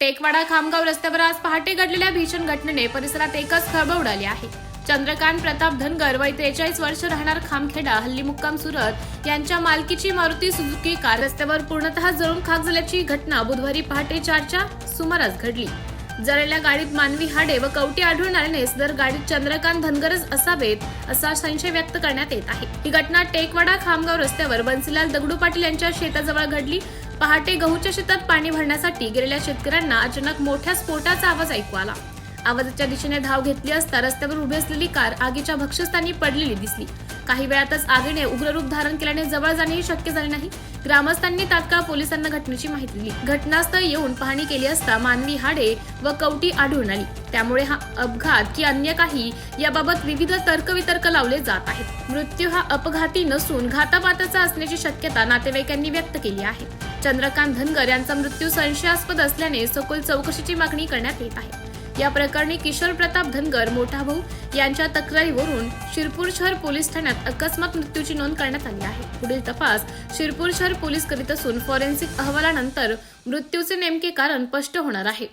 टेकवाडा खामगाव रस्त्यावर आज पहाटे घडलेल्या भीषण घटनेने परिसरात एकच खळबळ उडाली आहे. चंद्रकांत प्रताप धनगर वय त्रेचाळीस वर्ष राहणार खामखेडा हल्ली मुक्काम सुरत यांच्या मालकीची मारुती सुझुकी कार रस्त्यावर पूर्णतः जळून खाक झाल्याची घटना बुधवारी पहाटे चारच्या सुमारास घडली. जळलेल्या गाडीत मानवी हाडे व कवटी आढळून आल्याने सदर गाडीत चंद्रकांत धनगरच असावेत असा संशय व्यक्त करण्यात येत आहे. ही घटना टेकवाडा खामगाव रस्त्यावर बन्सीलाल दगडू पाटील यांच्या शेताजवळ घडली. पहाटे गहूच्या शेतात पाणी भरण्यासाठी गेलेल्या शेतकऱ्यांना अचानक मोठ्या स्फोटाचा आवाज ऐकू आला. आवाजाच्या दिशेने धाव घेतली असता रस्त्यावर उभी असलेली कार आगीच्या भक्षस्थानी पडलेली दिसली. काही वेळातच आगीने उग्ररूप धारण केल्याने जवळ जाणेही शक्य झाले नाही. ग्रामस्थांनी तात्काळ पोलिसांना घटनेची माहिती दिली. घटनास्थळ येऊन पाहणी केली असता मानवी हाडे व कवटी आढळून आली. त्यामुळे हा अपघात की अन्य काही याबाबत विविध तर्कवितर्क लावले जात आहेत. मृत्यू हा अपघाती नसून घातापाताचा असण्याची शक्यता नातेवाईकांनी व्यक्त केली आहे. चंद्रकांत धनगर यांचा मृत्यू संशयास्पद असल्याने सखोल चौकशीची मागणी करण्यात येत आहे. या प्रकरणी किशोर प्रताप धनगर मोठा भाऊ यांच्या तक्रारीवरून शिरपूर शहर पोलीस ठाण्यात अकस्मात मृत्यूची नोंद करण्यात आली आहे. पुढील तपास शिरपूर शहर पोलीस करीत असून फॉरेन्सिक अहवालानंतर मृत्यूचे नेमके कारण स्पष्ट होणार आहे.